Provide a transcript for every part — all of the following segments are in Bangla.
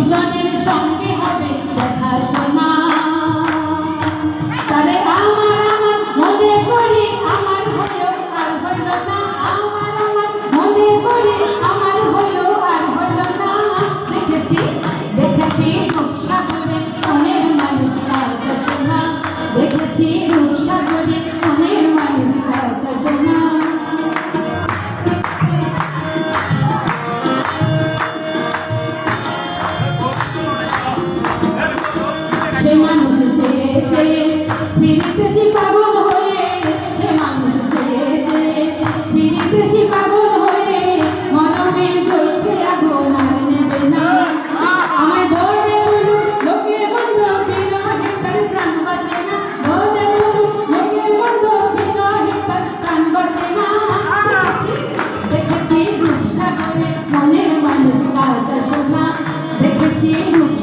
주장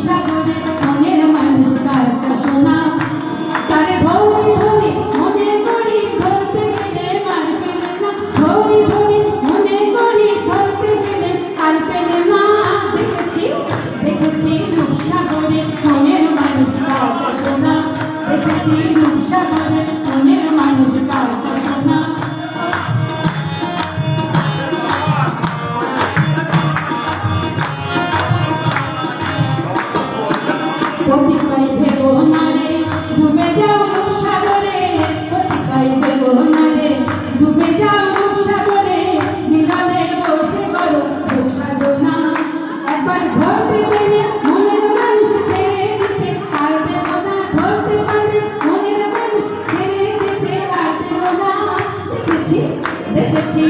struggle. পথিকায় ভেবো না রে ডুবে যাও সাগরে পথিকায় ভেবো না রে ডুবে যাও সাগরে নীলামে বসে করো সাধো না। একবার ধরতে পেলে মনের মানুষ ছেড়ে যেতে আর দেব না ধরতে পারলে মনের মানুষ ছেড়ে যেতে আর দেব না। দেখেছি দেখেছি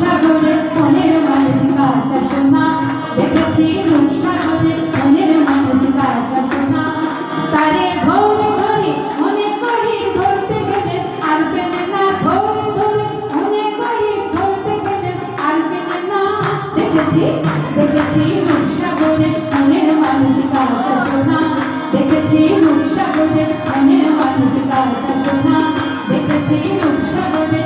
সাগরে মনের মানুষ বাঁচা শোনা। দেখেছি দেখেছি রূপসাগরে মনের মানুষ কালচা সোনা। দেখেছি রূপসাগরে মনের মানুষ কালচা সোনা। দেখেছি রূপসাগরে